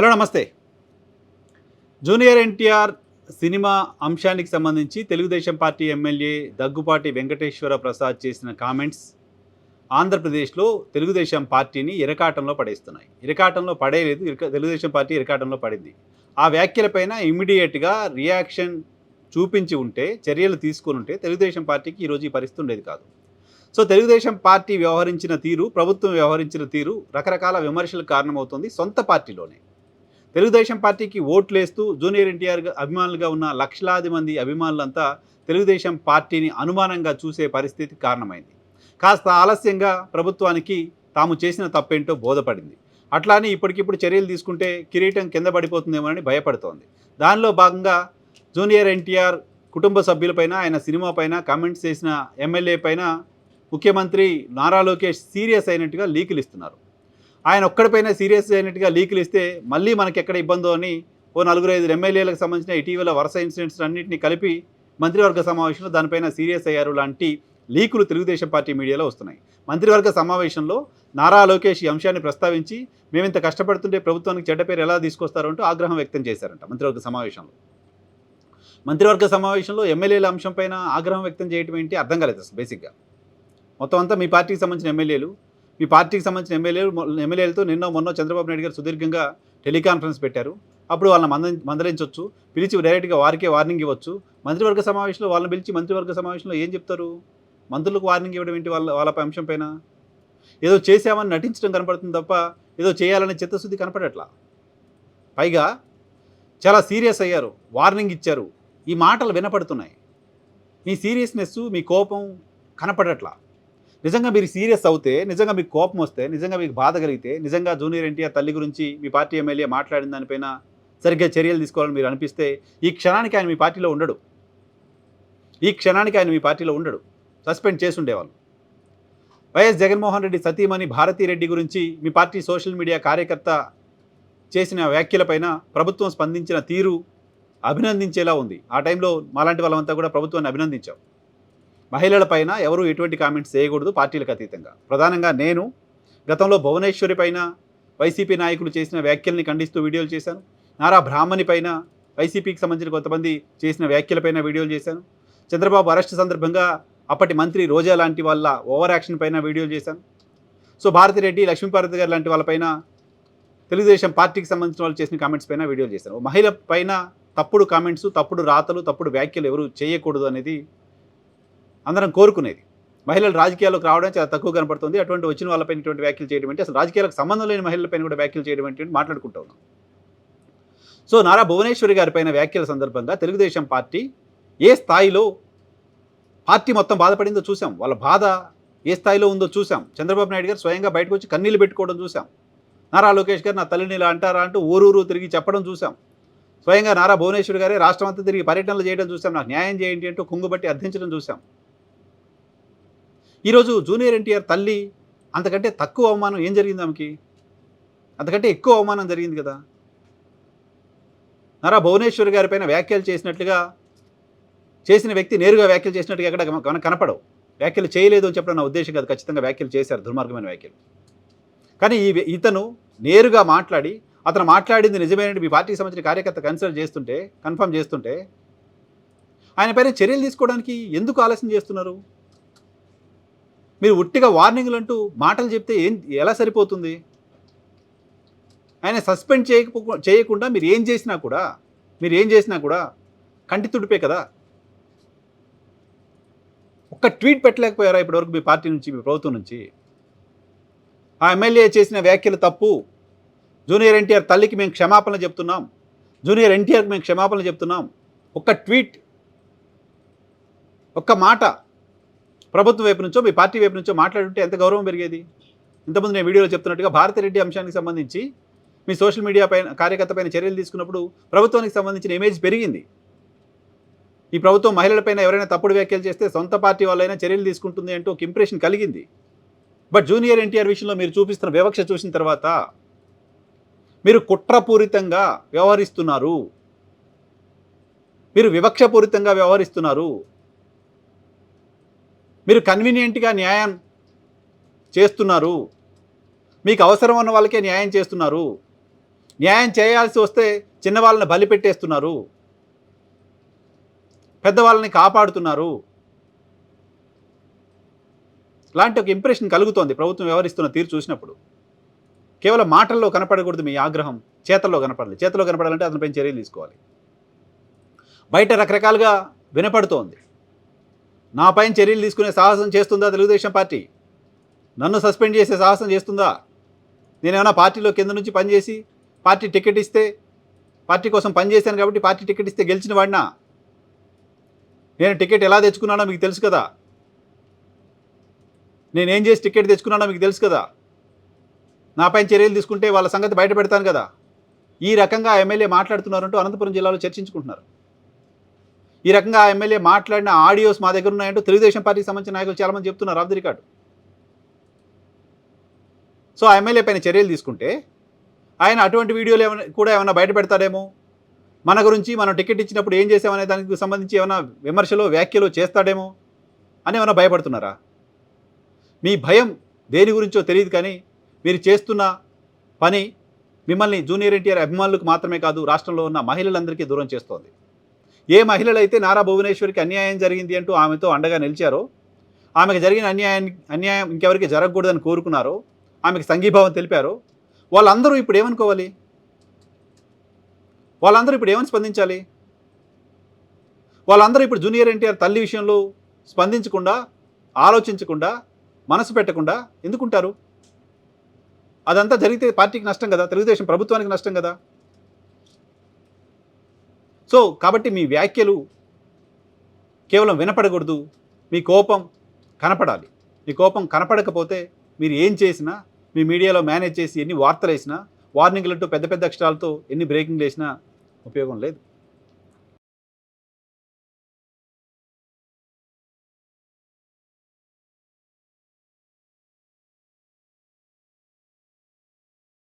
Hello నమస్తే. Junior NTR cinema అంశానికి సంబంధించి తెలుగుదేశం పార్టీ ఎమ్మెల్యే దగ్గుపాటి వెంకటేశ్వర ప్రసాద్ చేసిన కామెంట్స్ ఆంధ్రప్రదేశ్లో తెలుగుదేశం పార్టీని ఇరకాటంలో పడేస్తున్నాయి. ఇరకాటంలో పడేయలేదు ఇరక తెలుగుదేశం పార్టీ ఇరకాటంలో పడింది. ఆ వ్యాఖ్యలపైన ఇమ్మీడియట్గా రియాక్షన్ చూపించి ఉంటే చర్యలు తీసుకుని ఉంటే తెలుగుదేశం పార్టీకి ఈరోజు ఈ పరిస్థితి ఉండేది కాదు. సో తెలుగుదేశం పార్టీ వ్యవహరించిన తీరు ప్రభుత్వం వ్యవహరించిన తీరు రకరకాల విమర్శలకు కారణమవుతుంది సొంత పార్టీలోనే. తెలుగుదేశం పార్టీకి ఓట్లేస్తూ జూనియర్ ఎన్టీఆర్ అభిమానులుగా ఉన్న లక్షలాది మంది అభిమానులంతా తెలుగుదేశం పార్టీని అనుమానంగా చూసే పరిస్థితి కారణమైంది. కాస్త ఆలస్యంగా ప్రభుత్వానికి తాము చేసిన తప్పేంటో బోధపడింది. అట్లానే ఇప్పటికిప్పుడు చర్యలు తీసుకుంటే కిరీటం కింద పడిపోతుందేమోనని భయపడుతోంది. దానిలో భాగంగా జూనియర్ ఎన్టీఆర్ కుటుంబ సభ్యులపైన ఆయన సినిమా పైన కామెంట్స్ చేసిన ఎమ్మెల్యే పైన ముఖ్యమంత్రి నారా లోకేష్ సీరియస్ అయినట్టుగా లీకులు ఇస్తున్నారు ఆయన ఒక్కడిపైన సీరియస్ అయినట్టుగా లీకులు ఇస్తే మళ్ళీ మనకి ఎక్కడ ఇబ్బందో అని ఓ నలుగురు ఐదు ఎమ్మెల్యేలకు సంబంధించిన ఇటీవల వరుస ఇన్సిడెంట్స్ అన్నింటినీ కలిపి మంత్రివర్గ సమావేశంలో దానిపైన సీరియస్ అయ్యారు లాంటి లీకులు తెలుగుదేశం పార్టీ మీడియాలో వస్తున్నాయి. మంత్రివర్గ సమావేశంలో నారా లోకేష్ ఈ అంశాన్ని ప్రస్తావించి మేము ఇంత కష్టపడుతుంటే ప్రభుత్వానికి చెడ్డ పేరు ఎలా తీసుకొస్తారంటూ ఆగ్రహం వ్యక్తం చేశారంట మంత్రివర్గ సమావేశంలో. మంత్రివర్గ సమావేశంలో ఎమ్మెల్యేల అంశంపైన ఆగ్రహం వ్యక్తం చేయడం ఏంటి అర్థం కాలేదు అసలు బేసిక్గా. మొత్తం అంతా మీ పార్టీకి సంబంధించిన ఎమ్మెల్యేలు మీ పార్టీకి సంబంధించిన ఎమ్మెల్యేలు ఎమ్మెల్యేలతో నిన్న మొన్న చంద్రబాబు నాయుడు గారు సుదీర్ఘంగా టెలికాన్ఫరెన్స్ పెట్టారు. అప్పుడు వాళ్ళని మంద మందలించవచ్చు పిలిచి డైరెక్ట్గా వారికే వార్నింగ్ ఇవ్వచ్చు. మంత్రివర్గ సమావేశంలో వాళ్ళని పిలిచి మంత్రివర్గ సమావేశంలో ఏం చెప్తారు? మంత్రులకు వార్నింగ్ ఇవ్వడం ఏంటి వాళ్ళ వాళ్ళపై అంశం పైన? ఏదో చేసామని నటించడం కనపడుతుంది తప్ప ఏదో చేయాలనే చిత్తశుద్ధి కనపడట్లా? పైగా చాలా సీరియస్ అయ్యారు వార్నింగ్ ఇచ్చారు. ఈ మాటలు వినపడుతున్నాయి. మీ సీరియస్నెస్ మీ కోపం కనపడట్లా? నిజంగా మీరు సీరియస్ అవుతే నిజంగా మీకు కోపం వస్తే నిజంగా మీకు బాధ కలిగితే నిజంగా జూనియర్ ఎన్టీఆర్ తల్లి గురించి మీ పార్టీ ఎమ్మెల్యే మాట్లాడిన దానిపైన సరిగ్గా చర్యలు తీసుకోవాలని మీరు అనిపిస్తే ఈ క్షణానికి ఆయన మీ పార్టీలో ఉండడు. ఈ క్షణానికి ఆయన మీ పార్టీలో ఉండడు. సస్పెండ్ చేసి ఉండేవాళ్ళు. వైఎస్ జగన్మోహన్ రెడ్డి సతీమణి భారతీరెడ్డి గురించి మీ పార్టీ సోషల్ మీడియా కార్యకర్త చేసిన వ్యాఖ్యలపైన ప్రభుత్వం స్పందించిన తీరు అభినందించేలా ఉంది. ఆ టైంలో మాలాంటి వాళ్ళంతా కూడా ప్రభుత్వాన్ని అభినందించాం. మహిళలపైన ఎవరు ఎటువంటి కామెంట్స్ చేయకూడదు పార్టీలకు అతీతంగా. ప్రధానంగా నేను గతంలో భువనేశ్వరి పైన వైసీపీ నాయకులు చేసిన వ్యాఖ్యల్ని ఖండిస్తూ వీడియోలు చేశాను. నారా బ్రాహ్మణి పైన వైసీపీకి సంబంధించిన కొంతమంది చేసిన వ్యాఖ్యలపైన వీడియోలు చేశాను. చంద్రబాబు అరెస్ట్ సందర్భంగా అప్పటి మంత్రి రోజా లాంటి వాళ్ళ ఓవర్ యాక్షన్ పైన వీడియోలు చేశాను. సో భారతిరెడ్డి లక్ష్మీపార్వతి గారు లాంటి వాళ్ళపైన తెలుగుదేశం పార్టీకి సంబంధించిన వాళ్ళు చేసిన కామెంట్స్ పైన వీడియోలు చేశాను. మహిళ పైన తప్పుడు కామెంట్స్ తప్పుడు రాతలు తప్పుడు వ్యాఖ్యలు ఎవరు చేయకూడదు అనేది అందరం కోరుకునేది. మహిళలు రాజకీయాల్లోకి రావడం చాలా తక్కువ కనపడుతుంది. అటువంటి వచ్చిన వాళ్ళపైన ఇటువంటి వ్యాఖ్యలు చేయడం ఏంటి అసలు రాజకీయాలకు సంబంధం లేని మహిళలపైన కూడా వ్యాఖ్యలు చేయడం ఏంటి? మాట్లాడుకుంటూ ఉన్నాం. సో నారా భువనేశ్వరి గారిపైన వ్యాఖ్యల సందర్భంగా తెలుగుదేశం పార్టీ ఏ స్థాయిలో పార్టీ మొత్తం బాధపడిందో చూసాం వాళ్ళ బాధ ఏ స్థాయిలో ఉందో చూసాం చంద్రబాబు నాయుడు గారు స్వయంగా బయటకు వచ్చి కన్నీళ్ళు పెట్టుకోవడం చూసాం నారా లోకేష్ గారు నా తల్లిని ఇలా అంటారా అంటూ ఊరూరు తిరిగి చెప్పడం చూసాం స్వయంగా నారా భువనేశ్వరి గారే రాష్ట్రం అంతా తిరిగి పర్యటనలు చేయడం చూసాం నాకు న్యాయం చేయండి అంటూ కుంగుబట్టి అర్థించడం చూసాం ఈరోజు జూనియర్ ఎన్టీఆర్ తల్లి అంతకంటే తక్కువ అవమానం ఏం జరిగింది ఆమెకి? అంతకంటే ఎక్కువ అవమానం జరిగింది కదా. నారా భువనేశ్వర్ గారి పైన వ్యాఖ్యలు చేసినట్లుగా చేసిన వ్యక్తి నేరుగా వ్యాఖ్యలు చేసినట్టుగా ఎక్కడ మనకు కనపడవు. వ్యాఖ్యలు చేయలేదు అని చెప్పడం నా ఉద్దేశం కాదు. ఖచ్చితంగా వ్యాఖ్యలు చేశారు. దుర్మార్గమైన వ్యాఖ్యలు. కానీ ఈ ఇతను నేరుగా మాట్లాడి అతను మాట్లాడింది నిజమేనంటే మీ పార్టీకి సంబంధించిన కార్యకర్త కన్సల్ట్ చేస్తుంటే కన్ఫర్మ్ చేస్తుంటే ఆయన పైన చర్యలు తీసుకోవడానికి ఎందుకు ఆలస్యం చేస్తున్నారు? మీరు ఉట్టిగా వార్నింగ్లు అంటూ మాటలు చెప్తే ఏం ఎలా సరిపోతుంది? ఆయన సస్పెండ్ చేయకపో చేయకుండా మీరు ఏం చేసినా కూడా మీరు ఏం చేసినా కూడా కంటి తుడిపే కదా? ఒక్క ట్వీట్ పెట్టలేకపోయారా ఇప్పటివరకు మీ పార్టీ నుంచి మీ ప్రభుత్వం నుంచి? ఆ ఎమ్మెల్యే చేసిన వ్యాఖ్యలు తప్పు. జూనియర్ ఎన్టీఆర్ తల్లికి మేము క్షమాపణలు చెప్తున్నాం. జూనియర్ ఎన్టీఆర్కి మేము క్షమాపణలు చెప్తున్నాం. ఒక్క ట్వీట్ ఒక్క మాట ప్రభుత్వం వైపు నుంచో మీ పార్టీ వైపు నుంచో మాట్లాడుంటే ఎంత గౌరవం పెరిగేది? ఇంతకుముందు నేను వీడియోలో చెప్తున్నట్టుగా భారతిరెడ్డి అంశానికి సంబంధించి మీ సోషల్ మీడియా పైన కార్యకర్త పైన చర్యలు తీసుకున్నప్పుడు ప్రభుత్వానికి సంబంధించిన ఇమేజ్ పెరిగింది. ఈ ప్రభుత్వం మహిళలపైన ఎవరైనా తప్పుడు వ్యాఖ్యలు చేస్తే సొంత పార్టీ వాళ్ళైనా చర్యలు తీసుకుంటుంది అంటూ ఒక ఇంప్రెషన్ కలిగింది. బట్ జూనియర్ ఎన్టీఆర్ విషయంలో మీరు చూపిస్తున్న వివక్ష చూసిన తర్వాత మీరు కుట్రపూరితంగా వ్యవహరిస్తున్నారు. మీరు వివక్షపూరితంగా వ్యవహరిస్తున్నారు. మీరు కన్వీనియంట్గా న్యాయం చేస్తున్నారు. మీకు అవసరం ఉన్న వాళ్ళకే న్యాయం చేస్తున్నారు. న్యాయం చేయాల్సి వస్తే చిన్నవాళ్ళని బలి పెట్టేస్తున్నారు పెద్దవాళ్ళని కాపాడుతున్నారు. లాంటి ఒక ఇంప్రెషన్ కలుగుతోంది ప్రభుత్వం వ్యవహరిస్తున్న తీరు చూసినప్పుడు. కేవలం మాటల్లో కనపడకూడదు మీ ఆగ్రహం చేతల్లో కనపడాలి. చేతల్లో కనపడాలంటే అతనిపై చర్యలు తీసుకోవాలి. బయట రకరకాలుగా వినపడుతోంది. నాపైన చర్యలు తీసుకునే సాహసం చేస్తుందా తెలుగుదేశం పార్టీ? నన్ను సస్పెండ్ చేసే సాహసం చేస్తుందా? నేనేమైనా పార్టీలో కింద నుంచి పనిచేసి పార్టీ టికెట్ ఇస్తే పార్టీ కోసం పనిచేశాను కాబట్టి పార్టీ టికెట్ ఇస్తే గెలిచిన వాడినా? నేను టికెట్ ఎలా తెచ్చుకున్నానో మీకు తెలుసు కదా? నేనేం చేసి టికెట్ తెచ్చుకున్నానో మీకు తెలుసు కదా? నాపైన చర్యలు తీసుకుంటే వాళ్ళ సంగతి బయట పెడతాను కదా? ఈ రకంగా ఎమ్మెల్యే మాట్లాడుతున్నారంటూ అనంతపురం జిల్లాలో చర్చించుకుంటున్నారు. ఈ రకంగా ఎమ్మెల్యే మాట్లాడిన ఆడియోస్ మా దగ్గర ఉన్నాయంటూ తెలుగుదేశం పార్టీకి సంబంధించిన నాయకులు చాలామంది చెప్తున్నారు ఆఫ్ ది రికార్డు. సో ఆ ఎమ్మెల్యే పైన చర్యలు తీసుకుంటే ఆయన అటువంటి వీడియోలు ఏమైనా కూడా ఏమైనా బయట పెడతాడేమో మన గురించి మనం టికెట్ ఇచ్చినప్పుడు ఏం చేసామనే దానికి సంబంధించి ఏమైనా విమర్శలు వ్యాఖ్యలు చేస్తాడేమో? అని ఏమైనా భయపడుతున్నారా? మీ భయం దేని గురించో తెలియదు కానీ మీరు చేస్తున్న పని మిమ్మల్ని జూనియర్ ఎన్టీఆర్ అభిమానులకు మాత్రమే కాదు రాష్ట్రంలో ఉన్న మహిళలందరికీ దూరం చేస్తోంది. ఏ మహిళలు అయితే నారా భువనేశ్వరికి అన్యాయం జరిగింది అంటూ ఆమెతో అండగా నిలిచారో ఆమెకు జరిగిన అన్యాయాన్ని అన్యాయం ఇంకెవరికి జరగకూడదని కోరుకున్నారో ఆమెకు సంఘీభావం తెలిపారో వాళ్ళందరూ ఇప్పుడు ఏమనుకోవాలి? వాళ్ళందరూ ఇప్పుడు ఏమని స్పందించాలి? వాళ్ళందరూ ఇప్పుడు జూనియర్ ఎన్టీఆర్ తల్లి విషయంలో స్పందించకుండా ఆలోచించకుండా మనసు పెట్టకుండా ఎందుకుంటారు? అదంతా జరిగితే పార్టీకి నష్టం కదా? తెలుగుదేశం ప్రభుత్వానికి నష్టం కదా? సో కాబట్టి మీ వ్యాఖ్యలు కేవలం వినపడకూడదు. మీ కోపం కనపడాలి. మీ కోపం కనపడకపోతే మీరు ఏం చేసినా మీ మీడియాలో మేనేజ్ చేసి ఎన్ని వార్తలు వేసినా వార్నింగ్లతో పెద్ద పెద్ద అక్షరాలతో ఎన్ని బ్రేకింగ్లు వేసినా ఉపయోగం లేదు.